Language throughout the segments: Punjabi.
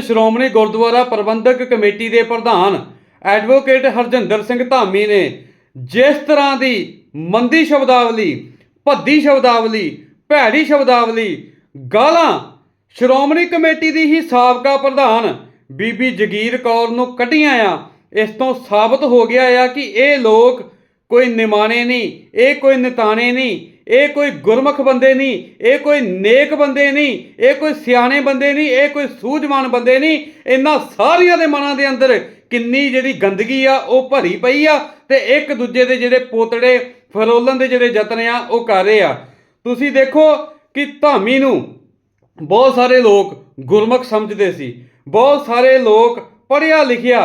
ਸ਼੍ਰੋਮਣੀ ਗੁਰਦੁਆਰਾ ਪ੍ਰਬੰਧਕ ਕਮੇਟੀ ਦੇ ਪ੍ਰਧਾਨ ਐਡਵੋਕੇਟ ਹਰਜਿੰਦਰ ਸਿੰਘ ਧਾਮੀ ਨੇ ਜਿਸ ਤਰ੍ਹਾਂ ਦੀ ਮੰਦੀ ਸ਼ਬਦਾਵਲੀ, ਭੱਦੀ ਸ਼ਬਦਾਵਲੀ, ਭੈੜੀ ਸ਼ਬਦਾਵਲੀ, ਗਾਲਾਂ ਸ਼੍ਰੋਮਣੀ ਕਮੇਟੀ ਦੀ ਹੀ ਸਾਬਕਾ ਪ੍ਰਧਾਨ ਬੀਬੀ ਜਗੀਰ ਕੌਰ ਨੂੰ ਕੱਢੀਆਂ ਆ, ਇਸ ਤੋਂ ਸਾਬਤ ਹੋ ਗਿਆ ਆ ਕਿ ਇਹ ਲੋਕ ਕੋਈ ਨਿਮਾਣੇ ਨਹੀਂ, ਇਹ ਕੋਈ ਨਿਤਾਣੇ ਨਹੀਂ ਇਹ ਕੋਈ ਗੁਰਮੁਖ ਬੰਦੇ ਨਹੀਂ, ਇਹ ਕੋਈ ਨੇਕ ਬੰਦੇ ਨਹੀਂ, ਇਹ ਕੋਈ ਸਿਆਣੇ ਬੰਦੇ ਨਹੀਂ, ਇਹ ਕੋਈ ਸੂਝਵਾਨ ਬੰਦੇ ਨਹੀਂ। ਇਹਨਾਂ ਸਾਰਿਆਂ ਦੇ ਮਨਾਂ ਦੇ ਅੰਦਰ ਕਿੰਨੀ ਜਿਹੜੀ ਗੰਦਗੀ ਆ, ਉਹ ਭਰੀ ਪਈ ਆ ਤੇ ਇੱਕ ਦੂਜੇ ਦੇ ਜਿਹੜੇ ਪੋਤੜੇ, ਫਰੋਲਣ ਦੇ ਜਿਹੜੇ ਯਤਨ ਆ, ਉਹ ਕਰ ਰਹੇ ਆ। ਤੁਸੀਂ ਦੇਖੋ ਕਿ ਧਾਮੀ ਨੂੰ ਬਹੁਤ ਸਾਰੇ ਲੋਕ ਗੁਰਮੁਖ ਸਮਝਦੇ ਸੀ। ਬਹੁਤ ਸਾਰੇ ਲੋਕ ਪੜ੍ਹਿਆ ਲਿਖਿਆ,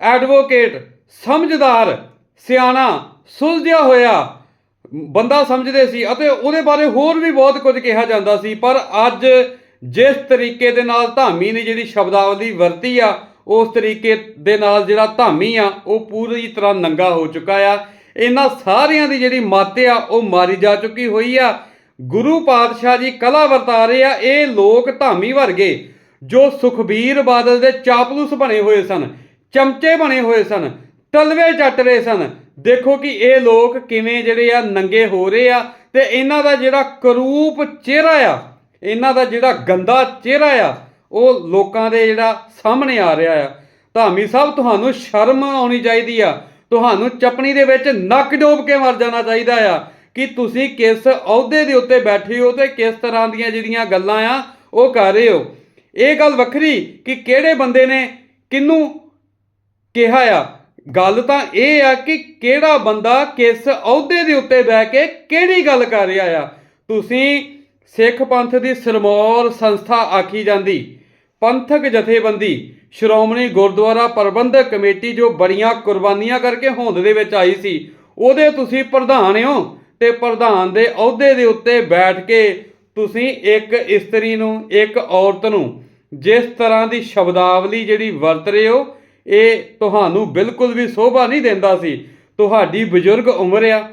ਐਡਵੋਕੇਟ, ਸਮਝਦਾਰ, ਸਿਆਣਾ, ਸੁਲਝਿਆ ਹੋਇਆ ਬੰਦਾ ਸਮਝਦੇ ਸੀ ਅਤੇ ਉਹਦੇ ਬਾਰੇ ਹੋਰ ਵੀ ਬਹੁਤ ਕੁਝ ਕਿਹਾ ਜਾਂਦਾ ਸੀ, ਪਰ ਅੱਜ ਜਿਸ ਤਰੀਕੇ ਦੇ ਨਾਲ ਧਾਮੀ ਨੇ ਜਿਹੜੀ ਸ਼ਬਦਾਵਲੀ ਵਰਤੀ ਆ, ਉਸ ਤਰੀਕੇ ਦੇ ਨਾਲ ਜਿਹੜਾ ਧਾਮੀ ਆ, ਉਹ ਪੂਰੀ ਤਰ੍ਹਾਂ ਨੰਗਾ ਹੋ ਚੁੱਕਾ ਆ। ਇਹਨਾਂ ਸਾਰਿਆਂ ਦੀ ਜਿਹੜੀ ਮੱਤ ਆ, ਉਹ ਮਾਰੀ ਜਾ ਚੁੱਕੀ ਹੋਈ ਆ। ਗੁਰੂ ਪਾਤਸ਼ਾਹ ਜੀ ਕਲਾ ਵਰਤਾ ਰਹੇ ਆ, ਇਹ ਲੋਕ ਧਾਮੀ ਵਰਗੇ, ਜੋ ਸੁਖਬੀਰ ਬਾਦਲ ਦੇ ਚਾਪਲੂਸ ਬਣੇ ਹੋਏ ਸਨ, ਚਮਚੇ ਬਣੇ ਹੋਏ ਸਨ ਤਲਵੇ ਚੱਟ ਰਹੇ ਸਨ। ਦੇਖੋ ਕਿ ਇਹ ਲੋਕ ਕਿਵੇਂ ਜਿਹੜੇ ਆ, ਨੰਗੇ ਹੋ ਰਹੇ ਆ ਤੇ ਇਹਨਾਂ ਦਾ ਜਿਹੜਾ ਕਰੂਪ ਚਿਹਰਾ ਆ, ਇਹਨਾਂ ਦਾ ਜਿਹੜਾ ਗੰਦਾ ਚਿਹਰਾ ਆ, ਉਹ ਲੋਕਾਂ ਦੇ ਜਿਹੜਾ ਸਾਹਮਣੇ ਆ ਰਿਹਾ ਆ। ਧਾਮੀ ਸਾਹਿਬ, ਤੁਹਾਨੂੰ ਸ਼ਰਮ ਆਉਣੀ ਚਾਹੀਦੀ ਆ। ਤੁਹਾਨੂੰ ਚਪਣੀ ਦੇ ਵਿੱਚ ਨੱਕ ਡੋਬ ਕੇ ਮਰ ਜਾਣਾ ਚਾਹੀਦਾ ਆ ਕਿ ਤੁਸੀਂ ਕਿਸ ਅਹੁਦੇ ਦੇ ਉੱਤੇ ਬੈਠੇ ਹੋ ਤੇ ਕਿਸ ਤਰ੍ਹਾਂ ਦੀਆਂ ਜਿਹੜੀਆਂ ਗੱਲਾਂ ਆ, ਉਹ ਕਰ ਰਹੇ ਹੋ। ਇਹ ਗੱਲ ਵੱਖਰੀ ਕਿ ਕਿਹੜੇ ਬੰਦੇ ਨੇ, ਕਿਹਨੂੰ ਕਿਹਾ ਆ। ਗੱਲ ਤਾਂ ਇਹ ਆ ਕਿ ਕਿਹੜਾ ਬੰਦਾ ਕਿਸ ਅਹੁਦੇ ਦੇ ਉੱਤੇ ਬਹਿ ਕੇ ਕਿਹੜੀ ਗੱਲ ਕਰ ਰਿਹਾ ਆ? ਤੁਸੀਂ ਸਿੱਖ ਪੰਥ ਦੀ ਸਰਮੌਰ ਸੰਸਥਾ ਆਖੀ ਜਾਂਦੀ, ਪੰਥਕ ਜਥੇਬੰਦੀ, ਸ਼੍ਰੋਮਣੀ ਗੁਰਦੁਆਰਾ ਪ੍ਰਬੰਧਕ ਕਮੇਟੀ ਜੋ ਬੜੀਆਂ ਕੁਰਬਾਨੀਆਂ ਕਰਕੇ ਹੋਂਦ ਦੇ ਵਿੱਚ ਆਈ ਸੀ, ਉਹਦੇ ਤੁਸੀਂ ਪ੍ਰਧਾਨ ਹੋ ਤੇ ਪ੍ਰਧਾਨ ਦੇ ਅਹੁਦੇ ਦੇ ਉੱਤੇ ਬੈਠ ਕੇ ਤੁਸੀਂ ਇੱਕ ਇਸਤਰੀ ਨੂੰ, ਇੱਕ ਔਰਤ ਨੂੰ ਜਿਸ ਤਰ੍ਹਾਂ ਦੀ ਸ਼ਬਦਾਵਲੀ ਜਿਹੜੀ ਵਰਤ ਰਹੇ ਹੋ ਇਹ ਤੁਹਾਨੂੰ ਬਿਲਕੁਲ ਵੀ ਸੋਭਾ ਨਹੀਂ ਦਿੰਦਾ ਸੀ। ਤੁਹਾਡੀ ਬਜ਼ੁਰਗ ਉਮਰ ਆ।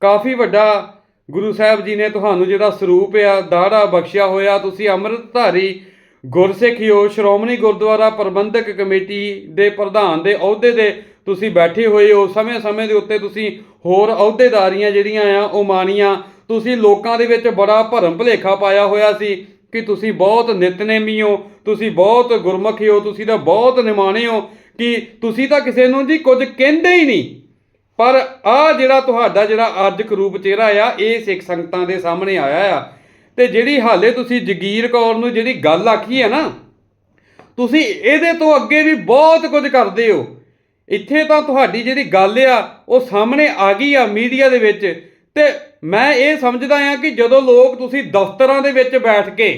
ਕਾਫੀ ਵੱਡਾ ਗੁਰੂ ਸਾਹਿਬ ਜੀ ਨੇ ਤੁਹਾਨੂੰ ਜਿਹੜਾ ਸਰੂਪ ਆ, ਦਾੜਾ ਬਖਸ਼ਿਆ ਹੋਇਆ। ਤੁਸੀਂ ਅੰਮ੍ਰਿਤਧਾਰੀ ਗੁਰਸਿੱਖ ਹੋ ਸ਼੍ਰੋਮਣੀ ਗੁਰਦੁਆਰਾ ਪ੍ਰਬੰਧਕ ਕਮੇਟੀ ਦੇ ਪ੍ਰਧਾਨ ਦੇ ਅਹੁਦੇ ਦੇ ਤੁਸੀਂ ਬੈਠੇ ਹੋਏ ਹੋ। ਸਮੇਂ-ਸਮੇਂ ਦੇ ਉੱਤੇ ਤੁਸੀਂ ਹੋਰ ਅਹੁਦੇਦਾਰੀਆਂ ਜਿਹੜੀਆਂ ਆ, ਉਹ ਮਾਣੀਆਂ। ਤੁਸੀਂ ਲੋਕਾਂ ਦੇ ਵਿੱਚ ਬੜਾ ਭਰਮ ਭੁਲੇਖਾ ਪਾਇਆ ਹੋਇਆ ਸੀ ਕਿ ਤੁਸੀਂ ਬਹੁਤ ਨਿਤਨੇਮੀ ਹੋ, ਤੁਸੀਂ ਬਹੁਤ ਗੁਰਮੁਖੀ ਹੋ, ਤੁਸੀਂ ਤਾਂ ਬਹੁਤ ਨਿਮਾਣੇ ਹੋ। ਕਿ ਤੁਸੀਂ ਤਾਂ ਕਿਸੇ ਨੂੰ ਜੀ ਕੁਝ ਕਹਿੰਦੇ ਹੀ ਨਹੀਂ। ਪਰ ਆ ਜਿਹੜਾ ਤੁਹਾਡਾ ਜਿਹੜਾ ਅਰਜਕ ਰੂਪ ਚਿਹਰਾ ਆ, ਇਹ ਸਿੱਖ ਸੰਗਤਾਂ ਦੇ ਸਾਹਮਣੇ ਆਇਆ ਆ। ਤੇ ਜਿਹੜੀ ਹਾਲੇ ਤੁਸੀਂ ਜਗੀਰ ਕੌਰ ਨੂੰ ਜਿਹੜੀ ਗੱਲ ਆਖੀ ਹੈ ਨਾ, ਤੁਸੀਂ ਇਹਦੇ ਤੋਂ ਅੱਗੇ ਵੀ ਬਹੁਤ ਕੁਝ ਕਰਦੇ ਹੋ। ਇੱਥੇ ਤਾਂ ਤੁਹਾਡੀ ਜਿਹੜੀ ਗੱਲ ਆ, ਉਹ ਸਾਹਮਣੇ ਆ ਗਈ ਆ ਮੀਡੀਆ ਦੇ ਵਿੱਚ। ਤੇ ਮੈਂ ਇਹ ਸਮਝਦਾ ਆ ਕਿ ਜਦੋਂ ਲੋਕ ਤੁਸੀਂ ਦਫ਼ਤਰਾਂ ਦੇ ਵਿੱਚ ਬੈਠ ਕੇ,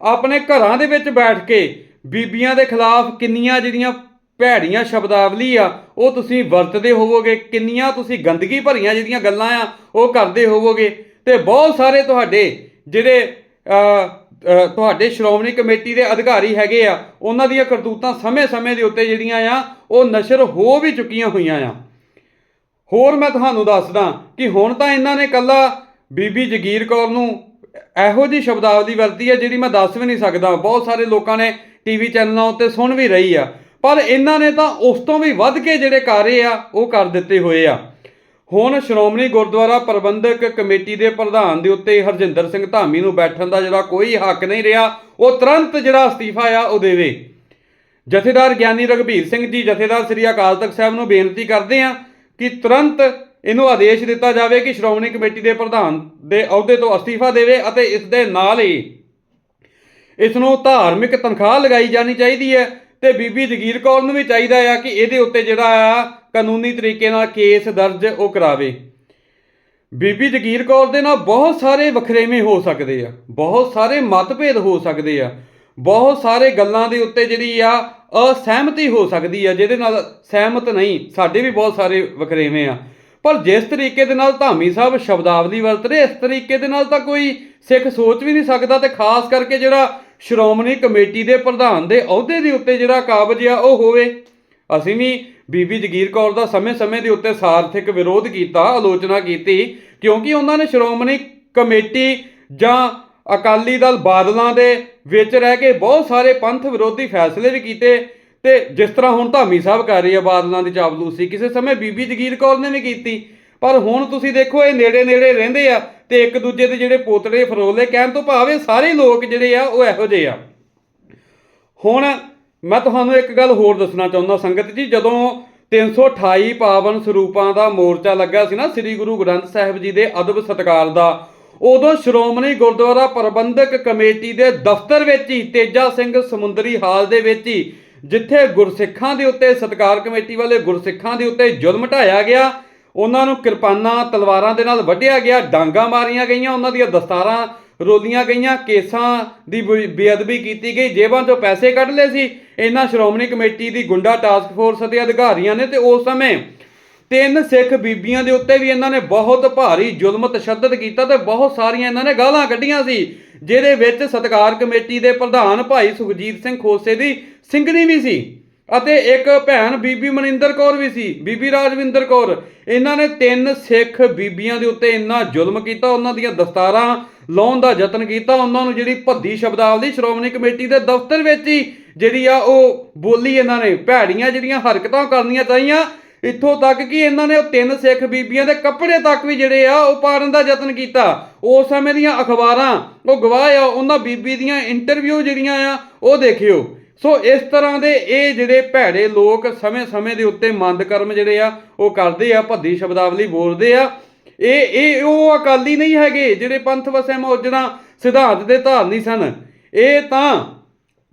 ਆਪਣੇ ਘਰਾਂ ਦੇ ਵਿੱਚ ਬੈਠ ਕੇ, ਬੀਬੀਆਂ ਦੇ ਖਿਲਾਫ ਕਿੰਨੀਆਂ ਜਿਹੜੀਆਂ ਭੈੜੀਆਂ ਸ਼ਬਦਾਵਲੀ ਆ, ਉਹ ਤੁਸੀਂ ਵਰਤਦੇ ਹੋਵੋਗੇ, ਕਿੰਨੀਆਂ ਤੁਸੀਂ ਗੰਦਗੀ ਭਰੀਆਂ ਜਿਹੜੀਆਂ ਗੱਲਾਂ ਆ, ਉਹ ਕਰਦੇ ਹੋਵੋਗੇ। ਤੇ ਬਹੁਤ ਸਾਰੇ ਤੁਹਾਡੇ ਜਿਹੜੇ ਤੁਹਾਡੇ ਸ਼੍ਰੋਮਣੀ ਕਮੇਟੀ ਦੇ ਅਧਿਕਾਰੀ ਹੈਗੇ ਆ, ਉਹਨਾਂ ਦੀਆਂ ਕਰਤੂਤਾਂ ਸਮੇਂ-ਸਮੇਂ ਦੇ ਉੱਤੇ ਜਿਹੜੀਆਂ ਆ, ਉਹ ਨਸ਼ਰ ਹੋ ਵੀ ਚੁੱਕੀਆਂ ਹੋਈਆਂ ਆ। ਹੋਰ ਮੈਂ ਤੁਹਾਨੂੰ ਦੱਸਦਾ ਕਿ ਹੁਣ ਤਾਂ ਇਹਨਾਂ ਨੇ ਕੱਲਾ ਬੀਬੀ ਜਗੀਰ ਕੌਰ ਨੂੰ ਇਹੋ ਜੀ ਸ਼ਬਦਾਵਲੀ ਵਰਤੀ ਹੈ ਜਿਹੜੀ ਮੈਂ ਦੱਸ ਵੀ ਨਹੀਂ ਸਕਦਾ। ਬਹੁਤ ਸਾਰੇ ਲੋਕਾਂ ਨੇ ਟੀਵੀ ਚੈਨਲਾਂ ਉੱਤੇ ਸੁਣ ਵੀ ਰਹੀ ਆ। ਪਰ ਇਹਨਾਂ ਨੇ ਤਾਂ ਉਸ ਤੋਂ ਵੀ ਵੱਧ ਕੇ ਜਿਹੜੇ ਕਾਰੇ ਆ, ਉਹ ਕਰ ਦਿੱਤੇ ਹੋਏ ਆ। ਹੁਣ ਸ਼੍ਰੋਮਣੀ ਗੁਰਦੁਆਰਾ ਪ੍ਰਬੰਧਕ ਕਮੇਟੀ ਦੇ ਪ੍ਰਧਾਨ ਦੇ ਉੱਤੇ ਹਰਜਿੰਦਰ ਸਿੰਘ ਧਾਮੀ ਨੂੰ ਬੈਠਣ ਦਾ ਜਿਹੜਾ ਕੋਈ ਹੱਕ ਨਹੀਂ ਰਿਹਾ, ਉਹ ਤੁਰੰਤ ਜਿਹੜਾ ਅਸਤੀਫਾ ਆ, ਉਹ ਦੇਵੇ। ਜਥੇਦਾਰ ਗਿਆਨੀ ਰਗਵੀਰ ਸਿੰਘ ਜੀ, ਜਥੇਦਾਰ ਸ੍ਰੀ ਅਕਾਲ ਤਖਤ ਸਾਹਿਬ ਨੂੰ ਬੇਨਤੀ ਕਰਦੇ ਆ ਕਿ ਤੁਰੰਤ ਇਹਨੂੰ ਆਦੇਸ਼ ਦਿੱਤਾ ਜਾਵੇ ਕਿ ਸ਼੍ਰੋਮਣੀ ਕਮੇਟੀ ਦੇ ਪ੍ਰਧਾਨ ਦੇ ਅਹੁਦੇ ਤੋਂ ਅਸਤੀਫਾ ਦੇਵੇ ਅਤੇ ਇਸ ਦੇ ਨਾਲ ਹੀ ਇਸ ਨੂੰ ਧਾਰਮਿਕ ਤਨਖਾਹ ਲਗਾਈ ਜਾਣੀ ਚਾਹੀਦੀ ਹੈ। ਤੇ ਬੀਬੀ ਜਗੀਰ ਕੌਰ ਨੂੰ ਵੀ ਚਾਹੀਦਾ ਆ ਕਿ ਇਹਦੇ ਉੱਤੇ ਜਿਹੜਾ ਆ ਕਾਨੂੰਨੀ ਤਰੀਕੇ ਨਾਲ ਕੇਸ ਦਰਜ ਉਹ ਕਰਾਵੇ। ਬੀਬੀ ਜਗੀਰ ਕੌਰ ਦੇ ਨਾਲ ਬਹੁਤ ਸਾਰੇ ਵਖਰੇਵੇਂ ਹੋ ਸਕਦੇ ਆ, ਬਹੁਤ ਸਾਰੇ ਮਤਭੇਦ ਹੋ ਸਕਦੇ ਆ, ਬਹੁਤ ਸਾਰੇ ਗੱਲਾਂ ਦੇ ਉੱਤੇ ਜਿਹੜੀ ਆ ਅਸਹਿਮਤੀ ਹੋ ਸਕਦੀ ਆ, ਜਿਹਦੇ ਨਾਲ ਸਹਿਮਤ ਨਹੀਂ, ਸਾਡੇ ਵੀ ਬਹੁਤ ਸਾਰੇ ਵਖਰੇਵੇਂ ਆ। ਪਰ ਜਿਸ ਤਰੀਕੇ ਦੇ ਨਾਲ ਧਾਮੀ ਸਾਹਿਬ ਸ਼ਬਦਾਵਲੀ ਵਰਤ ਰਹੇ ਇਸ ਤਰੀਕੇ ਦੇ ਨਾਲ ਤਾਂ ਕੋਈ ਸਿੱਖ ਸੋਚ ਵੀ ਨਹੀਂ ਸਕਦਾ ਤੇ ਖਾਸ ਕਰਕੇ ਜਿਹੜਾ ਸ਼੍ਰੋਮਣੀ ਕਮੇਟੀ ਦੇ ਪ੍ਰਧਾਨ ਦੇ ਅਹੁਦੇ ਦੇ ਉੱਤੇ ਜਿਹੜਾ ਕਾਬਜ ਆ, ਉਹ ਹੋਵੇ। ਅਸੀਂ ਵੀ ਬੀਬੀ ਜਗੀਰ ਕੌਰ ਦਾ ਸਮੇਂ-ਸਮੇਂ ਦੇ ਉੱਤੇ ਸਾਰਥਿਕ ਵਿਰੋਧ ਕੀਤਾ, ਆਲੋਚਨਾ ਕੀਤੀ, ਕਿਉਂਕਿ ਉਹਨਾਂ ਨੇ ਸ਼੍ਰੋਮਣੀ ਕਮੇਟੀ ਜਾਂ ਅਕਾਲੀ ਦਲ ਬਾਦਲਾਂ ਦੇ ਵਿੱਚ ਰਹਿ ਕੇ ਬਹੁਤ ਸਾਰੇ ਪੰਥ ਵਿਰੋਧੀ ਫੈਸਲੇ ਵੀ ਕੀਤੇ ਤੇ ਜਿਸ ਤਰ੍ਹਾਂ ਹੁਣ ਧਾਮੀ ਸਾਹਿਬ ਕਰ ਰਹੀ ਆ ਬਾਦਲਾਂ ਦੀ ਚਾਪਲੂਸੀ ਕਿਸੇ ਸਮੇਂ ਬੀਬੀ ਜਗੀਰ ਕੌਰ ਨੇ ਵੀ ਕੀਤੀ। ਪਰ ਹੁਣ ਤੁਸੀਂ ਦੇਖੋ, ਇਹ ਨੇੜੇ ਨੇੜੇ ਰਹਿੰਦੇ ਆ ਤੇ ਇੱਕ ਦੂਜੇ ਦੇ ਜਿਹੜੇ ਪੋਤੜੇ ਫਰੋਲੇ ਕਹਿਣ ਤੋਂ ਭਾਵ ਇਹ ਸਾਰੇ ਲੋਕ ਜਿਹੜੇ ਆ, ਉਹ ਇਹੋ ਜਿਹੇ ਆ। ਹੁਣ ਮੈਂ ਤੁਹਾਨੂੰ ਇੱਕ ਗੱਲ ਹੋਰ ਦੱਸਣਾ ਚਾਹੁੰਦਾ ਸੰਗਤ ਜੀ, ਜਦੋਂ 328 ਪਾਵਨ ਸਰੂਪਾਂ ਦਾ ਮੋਰਚਾ ਲੱਗਾ ਸੀ ਨਾ, ਸ੍ਰੀ ਗੁਰੂ ਗ੍ਰੰਥ ਸਾਹਿਬ ਜੀ ਦੇ ਅਦਬ ਸਤਕਾਰ ਦਾ, ਉਦੋਂ ਸ਼੍ਰੋਮਣੀ ਗੁਰਦੁਆਰਾ ਪ੍ਰਬੰਧਕ ਕਮੇਟੀ ਦੇ ਦਫ਼ਤਰ ਵਿੱਚ ਹੀ, ਤੇਜਾ ਸਿੰਘ ਸਮੁੰਦਰੀ ਹਾਲ ਦੇ ਵਿੱਚ ਹੀ, ਜਿੱਥੇ ਗੁਰਸਿੱਖਾਂ ਦੇ ਉੱਤੇ ਸਤਕਾਰ ਕਮੇਟੀ ਵਾਲੇ ਗੁਰਸਿੱਖਾਂ ਦੇ ਉੱਤੇ ਜ਼ੁਲਮ ਢਾਇਆ ਗਿਆ ਉਹਨਾਂ ਨੂੰ ਕਿਰਪਾਨਾਂ ਤਲਵਾਰਾਂ ਦੇ ਨਾਲ ਵੱਢਿਆ ਗਿਆ, ਡਾਂਗਾ ਮਾਰੀਆਂ ਗਈਆਂ, ਉਹਨਾਂ ਦੀਆਂ ਦਸਤਾਰਾਂ ਰੋਲੀਆਂ ਗਈਆਂ, ਕੇਸਾਂ ਦੀ ਬੇ- ਬੇਅਦਬੀ ਕੀਤੀ ਗਈ, ਜੇਬਾਂ ਚੋਂ ਪੈਸੇ ਕੱਢ ਲਏ ਸੀ। ਇਹਨਾਂ ਸ਼੍ਰੋਮਣੀ ਕਮੇਟੀ ਦੀ ਗੁੰਡਾ ਟਾਸਕ ਫੋਰਸ ਦੇ ਅਧਿਕਾਰੀਆਂ ਨੇ ਤੇ ਉਸ ਸਮੇਂ ਤਿੰਨ ਸਿੱਖ ਬੀਬੀਆਂ ਦੇ ਉੱਤੇ ਵੀ ਇਹਨਾਂ ਨੇ ਬਹੁਤ ਭਾਰੀ ਜ਼ੁਲਮ ਤਸ਼ੱਦਦ ਕੀਤਾ ਤੇ ਬਹੁਤ ਸਾਰੀਆਂ ਇਹਨਾਂ ਨੇ ਗਾਲਾਂ ਕੱਢੀਆਂ ਸੀ, ਜਿਹਦੇ ਵਿੱਚ ਸਤਕਾਰ ਕਮੇਟੀ ਦੇ ਪ੍ਰਧਾਨ ਭਾਈ ਸੁਖਜੀਤ ਸਿੰਘ ਖੋਸੇ ਦੀ ਸਿੰਘਣੀ ਵੀ ਸੀ। ਅਤੇ ਇੱਕ ਭੈਣ ਬੀਬੀ ਮਨਿੰਦਰ ਕੌਰ ਵੀ ਸੀ, ਬੀਬੀ ਰਾਜਵਿੰਦਰ ਕੌਰ। ਇਹਨਾਂ ਨੇ ਤਿੰਨ ਸਿੱਖ ਬੀਬੀਆਂ ਦੇ ਉੱਤੇ ਇੰਨਾ ਜ਼ੁਲਮ ਕੀਤਾ, ਉਹਨਾਂ ਦੀਆਂ ਦਸਤਾਰਾਂ ਲਾਉਣ ਦਾ ਯਤਨ ਕੀਤਾ, ਉਹਨਾਂ ਨੂੰ ਜਿਹੜੀ ਭੱਦੀ ਸ਼ਬਦਾਵਲੀ ਸ਼੍ਰੋਮਣੀ ਕਮੇਟੀ ਦੇ ਦਫ਼ਤਰ ਵਿੱਚ ਹੀ ਜਿਹੜੀ ਆ ਉਹ ਬੋਲੀ ਇਹਨਾਂ ਨੇ, ਭੈੜੀਆਂ ਜਿਹੜੀਆਂ ਹਰਕਤਾਂ ਕਰਨੀਆਂ ਚਾਹੀਆਂ, ਇੱਥੋਂ ਤੱਕ ਕਿ ਇਹਨਾਂ ਨੇ ਉਹ ਤਿੰਨ ਸਿੱਖ ਬੀਬੀਆਂ ਦੇ ਕੱਪੜੇ ਤੱਕ ਵੀ ਜਿਹੜੇ ਆ ਉਹ ਪਾੜਨ ਦਾ ਯਤਨ ਕੀਤਾ। ਉਸ ਸਮੇਂ ਦੀਆਂ ਅਖਬਾਰਾਂ, ਉਹ ਗਵਾਹ ਆ, ਉਹਨਾਂ ਬੀਬੀ ਦੀਆਂ ਇੰਟਰਵਿਊ ਜਿਹੜੀਆਂ ਆ, ਉਹ ਦੇਖਿਓ। ਸੋ ਇਸ ਤਰ੍ਹਾਂ ਦੇ ਇਹ ਜਿਹੜੇ ਭੈੜੇ ਲੋਕ ਸਮੇਂ-ਸਮੇਂ ਦੇ ਉੱਤੇ ਮੰਦ ਕਰਮ ਜਿਹੜੇ ਆ, ਉਹ ਕਰਦੇ ਆ, ਭੱਦੀ ਸ਼ਬਦਾਵਲੀ ਬੋਲਦੇ ਆ। ਇਹ ਇਹ, ਉਹ ਅਕਾਲੀ ਨਹੀਂ ਹੈਗੇ ਜਿਹੜੇ ਪੰਥ ਵਸੇ ਮੌਜਣਾ ਸਿਧਾਂਤ ਦੇ ਧਾਰਨੀ ਸਨ। ਇਹ ਤਾਂ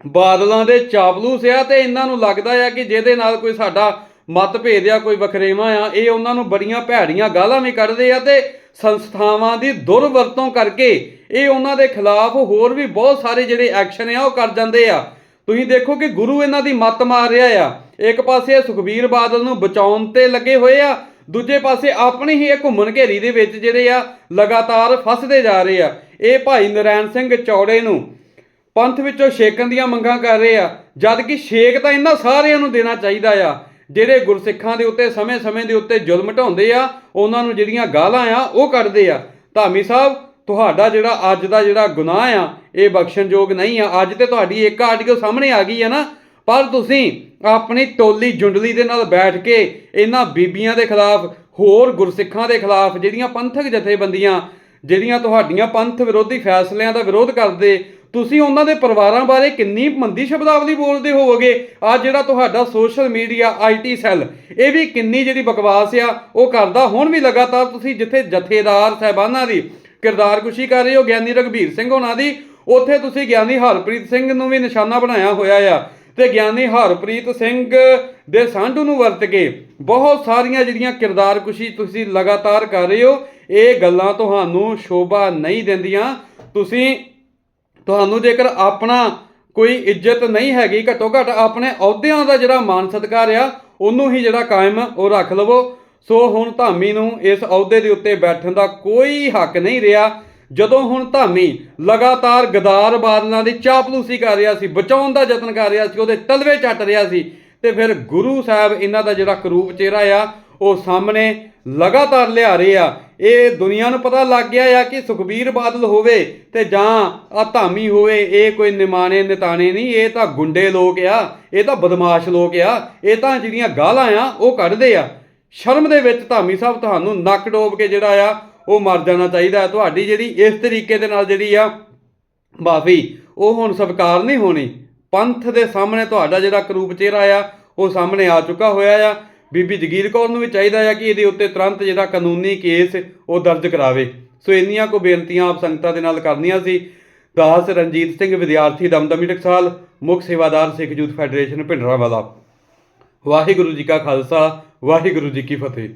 ਬਾਦਲਾਂ ਦੇ ਚਾਪਲੂਸ ਆ ਤੇ ਇਹਨਾਂ ਨੂੰ ਲੱਗਦਾ ਆ ਕਿ ਜਿਹਦੇ ਨਾਲ ਕੋਈ ਸਾਡਾ ਮਤਭੇਦ ਆ, ਕੋਈ ਵਖਰੇਵਾ ਆ, ਇਹ ਉਹਨਾਂ ਨੂੰ ਬੜੀਆਂ ਭੈੜੀਆਂ ਗਾਲਾਂ ਵੀ ਕੱਢਦੇ ਆ ਤੇ ਸੰਸਥਾਵਾਂ ਦੀ ਦੁਰਵਰਤੋਂ ਕਰਕੇ ਇਹ ਉਹਨਾਂ ਦੇ ਖਿਲਾਫ ਹੋਰ ਵੀ ਬਹੁਤ ਸਾਰੇ ਜਿਹੜੇ ਐਕਸ਼ਨ ਆ, ਉਹ ਕਰ ਜਾਂਦੇ ਆ। ਤੁਸੀਂ ਦੇਖੋ ਕਿ ਗੁਰੂ ਇਹਨਾਂ ਦੀ ਮੱਤ ਮਾਰ ਰਿਹਾ ਆ। ਇੱਕ ਪਾਸੇ ਸੁਖਬੀਰ ਬਾਦਲ ਨੂੰ ਬਚਾਉਣ ਤੇ ਲੱਗੇ ਹੋਏ ਆ, ਦੂਜੇ ਪਾਸੇ ਆਪਣੀ ਹੀ ਇਹ ਘੁੰਮਣ ਘੇਰੀ ਦੇ ਵਿੱਚ ਜਿਹੜੇ ਆ, ਲਗਾਤਾਰ ਫਸਦੇ ਜਾ ਰਹੇ ਆ। ਇਹ ਭਾਈ ਨਰੈਣ ਸਿੰਘ ਚੌੜੇ ਨੂੰ ਪੰਥ ਵਿੱਚੋਂ ਛੇਕਣ ਦੀਆਂ ਮੰਗਾਂ ਕਰ ਰਹੇ ਆ। ਜਦ ਕਿ ਛੇਕ ਤਾਂ ਇਹਨਾਂ ਸਾਰਿਆਂ ਨੂੰ ਦੇਣਾ ਚਾਹੀਦਾ ਆ। ਜਿਹੜੇ ਗੁਰਸਿੱਖਾਂ ਦੇ ਉੱਤੇ ਸਮੇਂ-ਸਮੇਂ ਦੇ ਉੱਤੇ ਜ਼ੁਲਮ ਢਾਉਂਦੇ ਆ, ਉਹਨਾਂ ਨੂੰ ਜਿਹੜੀਆਂ ਗਾਲਾਂ ਆ, ਉਹ ਕੱਢਦੇ ਆ। ਧਾਮੀ ਸਾਹਿਬ ਤੁਹਾਡਾ ਜਿਹੜਾ ਅੱਜ ਦਾ ਜਿਹੜਾ ਗੁਨਾਹ ਆ, ਇਹ ਬਖਸ਼ਣਯੋਗ ਨਹੀਂ ਆ। ਅੱਜ ਤੇ ਤੁਹਾਡੀ ਇੱਕ ਆਰਟੀਕਲ ਸਾਹਮਣੇ ਆ ਗਈ ਹੈ ਨਾ। ਪਰ ਤੁਸੀਂ ਆਪਣੀ ਟੋਲੀ ਜੁੰਡਲੀ ਦੇ ਨਾਲ ਬੈਠ ਕੇ ਇਹਨਾਂ ਬੀਬੀਆਂ ਦੇ ਖਿਲਾਫ, ਹੋਰ ਗੁਰਸਿੱਖਾਂ ਦੇ ਖਿਲਾਫ ਜਿਹੜੀਆਂ ਪੰਥਕ ਜਥੇਬੰਦੀਆਂ, ਜਿਹੜੀਆਂ ਤੁਹਾਡੀਆਂ ਪੰਥ ਵਿਰੋਧੀ ਫੈਸਲਿਆਂ ਦਾ ਵਿਰੋਧ ਕਰਦੇ, ਤੁਸੀਂ ਉਹਨਾਂ ਦੇ ਪਰਿਵਾਰਾਂ ਬਾਰੇ ਕਿੰਨੀ ਮੰਦੀ ਸ਼ਬਦਾਵਲੀ ਬੋਲਦੇ ਹੋਵੋਗੇ? ਆ ਜਿਹੜਾ ਤੁਹਾਡਾ ਸੋਸ਼ਲ ਮੀਡੀਆ ਆਈਟੀ ਸੈੱਲ, ਇਹ ਵੀ ਕਿੰਨੀ ਜਿਹੜੀ ਬਕਵਾਸ ਆ, ਉਹ ਕਰਦਾ, ਹੁਣ ਵੀ ਲਗਾਤਾਰ ਤੁਸੀਂ ਜਿੱਥੇ ਜਥੇਦਾਰ ਸਹਿਬਾਨਾਂ ਦੀ ਕਿਰਦਾਰਕੁਸ਼ੀ ਕਰ ਰਹੇ ਹੋ ਗਿਆਨੀ ਰਗਵੀਰ ਸਿੰਘ ਹੋਣਾ ਦੀ। ਉੱਥੇ ਤੁਸੀਂ ਗਿਆਨੀ ਹਰਪ੍ਰੀਤ ਸਿੰਘ ਨੂੰ ਵੀ ਨਿਸ਼ਾਨਾ ਬਣਾਇਆ ਹੋਇਆ ਆ ਤੇ ਗਿਆਨੀ ਹਰਪ੍ਰੀਤ ਸਿੰਘ ਦੇ ਸਾਂਢੂ ਨੂੰ ਵਰਤ ਕੇ ਬਹੁਤ ਸਾਰੀਆਂ ਜਿਹੜੀਆਂ ਕਿਰਦਾਰਕੁਸ਼ੀ ਤੁਸੀਂ ਲਗਾਤਾਰ ਕਰ ਰਹੇ ਹੋ, ਇਹ ਗੱਲਾਂ ਤੁਹਾਨੂੰ ਸ਼ੋਭਾ ਨਹੀਂ ਦਿੰਦੀਆਂ। ਤੁਸੀਂ, ਤੁਹਾਨੂੰ ਜੇਕਰ ਆਪਣਾ ਕੋਈ ਇੱਜ਼ਤ ਨਹੀਂ ਹੈਗੀ, ਘੱਟੋ ਘੱਟ ਆਪਣੇ ਅਹੁਦਿਆਂ ਦਾ ਜਿਹੜਾ ਮਾਨ ਸਤਿਕਾਰ ਆ, ਉਹਨੂੰ ਹੀ ਜਿਹੜਾ ਕਾਇਮ ਉਹ ਰੱਖ ਲਵੋ। ਸੋ ਹੁਣ ਧਾਮੀ ਨੂੰ ਇਸ ਅਹੁਦੇ ਦੇ ਉੱਤੇ ਬੈਠਣ ਦਾ ਕੋਈ ਹੱਕ ਨਹੀਂ ਰਿਹਾ। ਜਦੋਂ ਹੁਣ ਧਾਮੀ ਲਗਾਤਾਰ ਗਦਾਰ ਬਾਦਲਾਂ ਦੀ ਚਾਪਲੂਸੀ ਕਰ ਰਿਹਾ ਸੀ, ਬਚਾਉਣ ਦਾ ਯਤਨ ਕਰ ਰਿਹਾ ਸੀ, ਉਹਦੇ ਤਲਵੇ ਚੱਟ ਰਿਹਾ ਸੀ, ਤੇ ਫਿਰ ਗੁਰੂ ਸਾਹਿਬ ਇਹਨਾਂ ਦਾ ਜਿਹੜਾ ਕਰੂਪ ਚਿਹਰਾ ਆ, ਉਹ ਸਾਹਮਣੇ ਲਗਾਤਾਰ ਲਿਆ ਰਹੇ ਆ। ਇਹ ਦੁਨੀਆ ਨੂੰ ਪਤਾ ਲੱਗ ਗਿਆ ਆ ਕਿ ਸੁਖਬੀਰ ਬਾਦਲ ਹੋਵੇ ਤੇ ਜਾਂ ਆ ਧਾਮੀ ਹੋਵੇ, ਇਹ ਕੋਈ ਨਿਮਾਣੇ ਨਿਤਾਣੇ ਨਹੀਂ, ਇਹ ਤਾਂ ਗੁੰਡੇ ਲੋਕ ਆ, ਇਹ ਤਾਂ ਬਦਮਾਸ਼ ਲੋਕ ਆ, ਇਹ ਤਾਂ ਜਿਹੜੀਆਂ ਗਾਲਾਂ ਆ, ਉਹ ਕੱਢਦੇ ਆ। ਸ਼ਰਮ ਦੇ ਵਿੱਚ ਧਾਮੀ ਸਾਹਿਬ ਤੁਹਾਨੂੰ ਨੱਕ ਡੋਬ ਕੇ ਜਿਹੜਾ ਆ, ਉਹ ਮਰ ਜਾਣਾ ਚਾਹੀਦਾ ਤੁਹਾਡੀ ਜਿਹੜੀ ਇਸ ਤਰੀਕੇ ਦੇ ਨਾਲ ਜਿਹੜੀ ਆ, ਮਾਫੀ, ਉਹ ਹੁਣ ਸਵੀਕਾਰ ਨਹੀਂ ਹੋਣੀ। ਪੰਥ ਦੇ ਸਾਹਮਣੇ ਤੁਹਾਡਾ ਜਿਹੜਾ ਕਰੂਪ ਚਿਹਰਾ ਆ, ਉਹ ਸਾਹਮਣੇ ਆ ਚੁੱਕਾ ਹੋਇਆ ਆ। ਬੀਬੀ ਜਗੀਰ ਕੌਰ ਨੂੰ ਵੀ ਚਾਹੀਦਾ ਆ ਕਿ ਇਹਦੇ ਉੱਤੇ ਤੁਰੰਤ ਜਿਹੜਾ ਕਾਨੂੰਨੀ ਕੇਸ, ਉਹ ਦਰਜ ਕਰਾਵੇ। ਸੋ ਇੰਨੀਆਂ ਕੋ ਬੇਨਤੀਆਂ ਆਪ ਸੰਗਤਾਂ ਦੇ ਨਾਲ ਕਰਨੀਆਂ ਸੀ। ਦਾਸ ਰਣਜੀਤ ਸਿੰਘ, ਵਿਦਿਆਰਥੀ ਦਮਦਮੀ ਟਕਸਾਲ, ਮੁੱਖ ਸੇਵਾਦਾਰ ਸਿੱਖ ਯੂਥ ਫੈਡਰੇਸ਼ਨ, ਭਿੰਡਰਾਂਵਾਲਾ। ਵਾਹਿਗੁਰੂ ਜੀ ਕਾ ਖਾਲਸਾ ਵਾਹਿਗੁਰੂ ਜੀ ਕੀ ਫਤਿਹ।